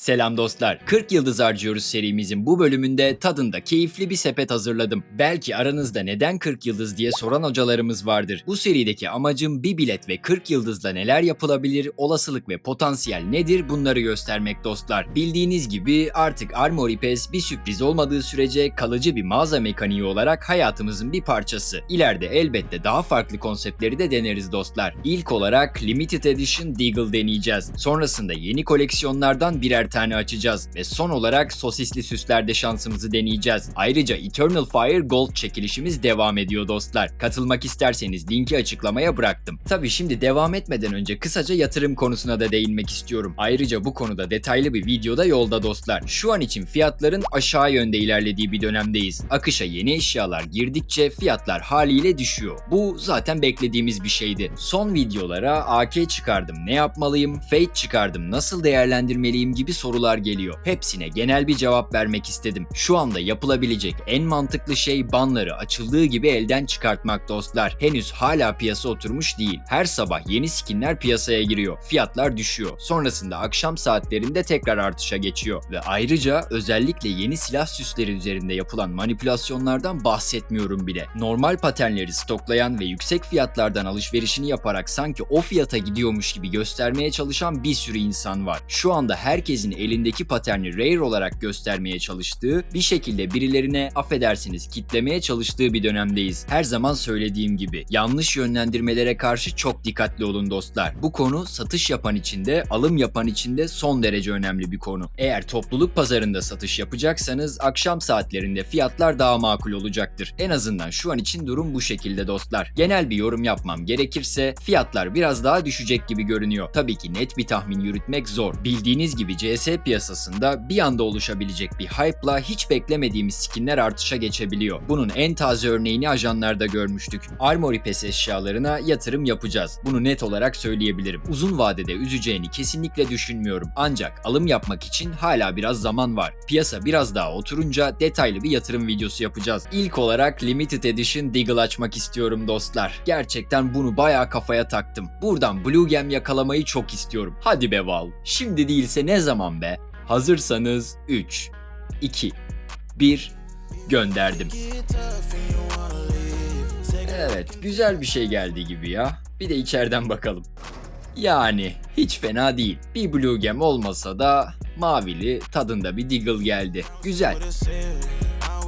Selam dostlar. 40 yıldız harcıyoruz serimizin bu bölümünde tadında keyifli bir sepet hazırladım. Belki aranızda neden 40 yıldız diye soran hocalarımız vardır. Bu serideki amacım bir bilet ve 40 yıldızla neler yapılabilir, olasılık ve potansiyel nedir bunları göstermek dostlar. Bildiğiniz gibi artık Armory Pass bir sürpriz olmadığı sürece kalıcı bir mağaza mekaniği olarak hayatımızın bir parçası. İleride elbette daha farklı konseptleri de deneriz dostlar. İlk olarak Limited Edition Deagle deneyeceğiz. Sonrasında yeni koleksiyonlardan birer tane açacağız ve son olarak sosisli süslerde şansımızı deneyeceğiz. Ayrıca Eternal Fire Gold çekilişimiz devam ediyor dostlar. Katılmak isterseniz linki açıklamaya bıraktım. Tabi şimdi devam etmeden önce kısaca yatırım konusuna da değinmek istiyorum. Ayrıca bu konuda detaylı bir videoda yolda dostlar. Şu an için fiyatların aşağı yönde ilerlediği bir dönemdeyiz. Akışa yeni eşyalar girdikçe fiyatlar haliyle düşüyor. Bu zaten beklediğimiz bir şeydi. Son videolara AK çıkardım ne yapmalıyım, Fate çıkardım nasıl değerlendirmeliyim gibi sorular geliyor. Hepsine genel bir cevap vermek istedim. Şu anda yapılabilecek en mantıklı şey banları açıldığı gibi elden çıkartmak dostlar. Henüz hala piyasa oturmuş değil. Her sabah yeni skinler piyasaya giriyor. Fiyatlar düşüyor. Sonrasında akşam saatlerinde tekrar artışa geçiyor. Ve ayrıca özellikle yeni silah süsleri üzerinde yapılan manipülasyonlardan bahsetmiyorum bile. Normal paternleri stoklayan ve yüksek fiyatlardan alışverişini yaparak sanki o fiyata gidiyormuş gibi göstermeye çalışan bir sürü insan var. Şu anda herkesin elindeki paterni rare olarak göstermeye çalıştığı, bir şekilde birilerine affedersiniz kitlemeye çalıştığı bir dönemdeyiz. Her zaman söylediğim gibi yanlış yönlendirmelere karşı çok dikkatli olun dostlar. Bu konu satış yapan için de alım yapan için de son derece önemli bir konu. Eğer topluluk pazarında satış yapacaksanız akşam saatlerinde fiyatlar daha makul olacaktır. En azından şu an için durum bu şekilde dostlar. Genel bir yorum yapmam gerekirse fiyatlar biraz daha düşecek gibi görünüyor. Tabii ki net bir tahmin yürütmek zor. Bildiğiniz gibi CS piyasasında bir anda oluşabilecek bir hype'la hiç beklemediğimiz skinler artışa geçebiliyor. Bunun en taze örneğini ajanlarda görmüştük. Armory Pass eşyalarına yatırım yapacağız. Bunu net olarak söyleyebilirim. Uzun vadede üzeceğini kesinlikle düşünmüyorum. Ancak alım yapmak için hala biraz zaman var. Piyasa biraz daha oturunca detaylı bir yatırım videosu yapacağız. İlk olarak Limited Edition Deagle açmak istiyorum dostlar. Gerçekten bunu bayağı kafaya taktım. Buradan Blue Gem yakalamayı çok istiyorum. Hadi be Val. Şimdi değilse ne zaman be? Hazırsanız 3, 2, 1 gönderdim. Evet, güzel bir şey geldi gibi ya. Bir de içeriden bakalım. Yani hiç fena değil. Bir Blue Gem olmasa da mavili tadında bir Deagle geldi. Güzel.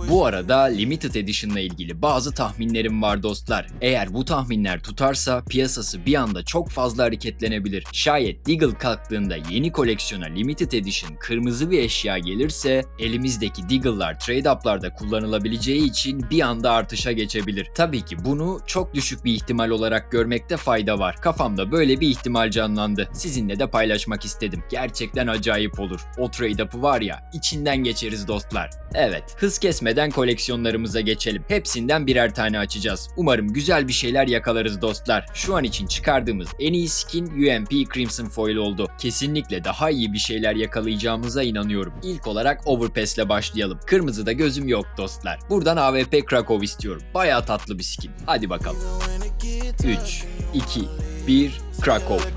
Bu arada Limited Edition'la ilgili bazı tahminlerim var dostlar. Eğer bu tahminler tutarsa piyasası bir anda çok fazla hareketlenebilir. Şayet Deagle kalktığında yeni koleksiyona Limited Edition kırmızı bir eşya gelirse elimizdeki Deagle'lar trade-up'larda kullanılabileceği için bir anda artışa geçebilir. Tabii ki bunu çok düşük bir ihtimal olarak görmekte fayda var. Kafamda böyle bir ihtimal canlandı. Sizinle de paylaşmak istedim. Gerçekten acayip olur. O trade-up'ı var ya içinden geçeriz dostlar. Evet hız kesmeden koleksiyonlarımıza geçelim. Hepsinden birer tane açacağız. Umarım güzel bir şeyler yakalarız dostlar. Şu an için çıkardığımız en iyi skin UMP Crimson Foil oldu. Kesinlikle daha iyi bir şeyler yakalayacağımıza inanıyorum. İlk olarak Overpass ile başlayalım. Kırmızıda gözüm yok dostlar. Buradan AWP Krakow istiyorum. Bayağı tatlı bir skin. Hadi bakalım. 3, 2, 1 Krakow.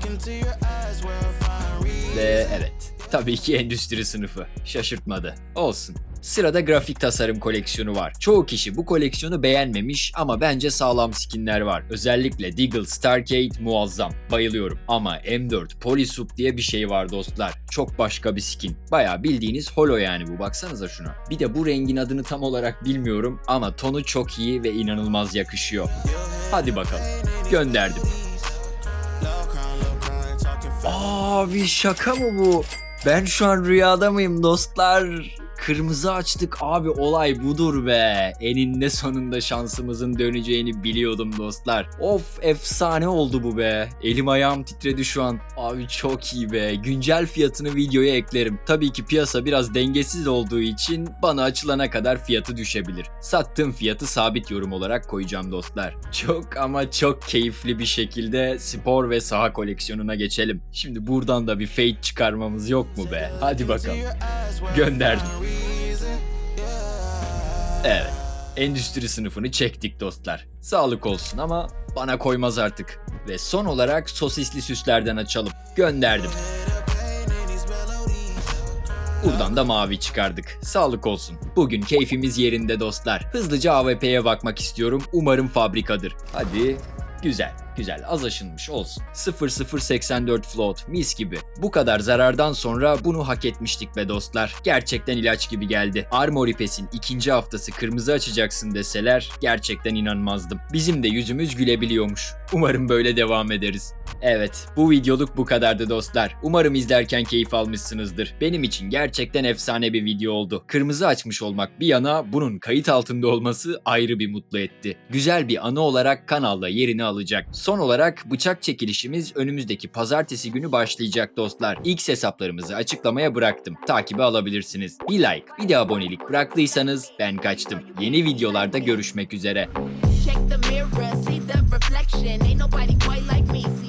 Ve evet. Tabii ki endüstri sınıfı. Şaşırtmadı. Olsun. Sırada grafik tasarım koleksiyonu var. Çoğu kişi bu koleksiyonu beğenmemiş ama bence sağlam skinler var. Özellikle Deagle Starcade muazzam. Bayılıyorum. Ama M4 Polysup diye bir şey var dostlar. Çok başka bir skin. Baya bildiğiniz holo yani bu. Baksanıza şuna. Bir de bu rengin adını tam olarak bilmiyorum ama tonu çok iyi ve inanılmaz yakışıyor. Hadi bakalım. Gönderdim. Abi şaka mı bu? Ben şu an rüyada mıyım dostlar? Kırmızı açtık abi olay budur be. Eninde sonunda şansımızın döneceğini biliyordum dostlar. Of efsane oldu bu be. Elim ayağım titredi şu an. Abi çok iyi be. Güncel fiyatını videoya eklerim. Tabii ki piyasa biraz dengesiz olduğu için bana açılana kadar fiyatı düşebilir. Sattığım fiyatı sabit yorum olarak koyacağım dostlar. Çok ama çok keyifli bir şekilde spor ve saha koleksiyonuna geçelim. Şimdi buradan da bir fade çıkarmamız yok mu be? Hadi bakalım. Gönderdim. Evet. Endüstri sınıfını çektik dostlar. Sağlık olsun ama bana koymaz artık. Ve son olarak sosisli süslerden açalım. Gönderdim. Buradan da mavi çıkardık. Sağlık olsun. Bugün keyfimiz yerinde dostlar. Hızlıca AWP'ye bakmak istiyorum. Umarım fabrikadır. Hadi. Güzel, güzel. Az aşınmış olsun. 0084 float, mis gibi. Bu kadar zarardan sonra bunu hak etmiştik be dostlar. Gerçekten ilaç gibi geldi. Armory Pass'in ikinci haftası kırmızı açacaksın deseler gerçekten inanmazdım. Bizim de yüzümüz gülebiliyormuş. Umarım böyle devam ederiz. Evet, bu videoluk bu kadardı dostlar. Umarım izlerken keyif almışsınızdır. Benim için gerçekten efsane bir video oldu. Kırmızı açmış olmak bir yana bunun kayıt altında olması ayrı bir mutlu etti. Güzel bir anı olarak kanalda yerini alacak. Son olarak bıçak çekilişimiz önümüzdeki pazartesi günü başlayacak dostlar. X hesaplarımızı açıklamaya bıraktım. Takibi alabilirsiniz. Bir like, bir de abonelik bıraktıysanız ben kaçtım. Yeni videolarda görüşmek üzere. Check the mirror, see the reflection. Ain't nobody quite like me.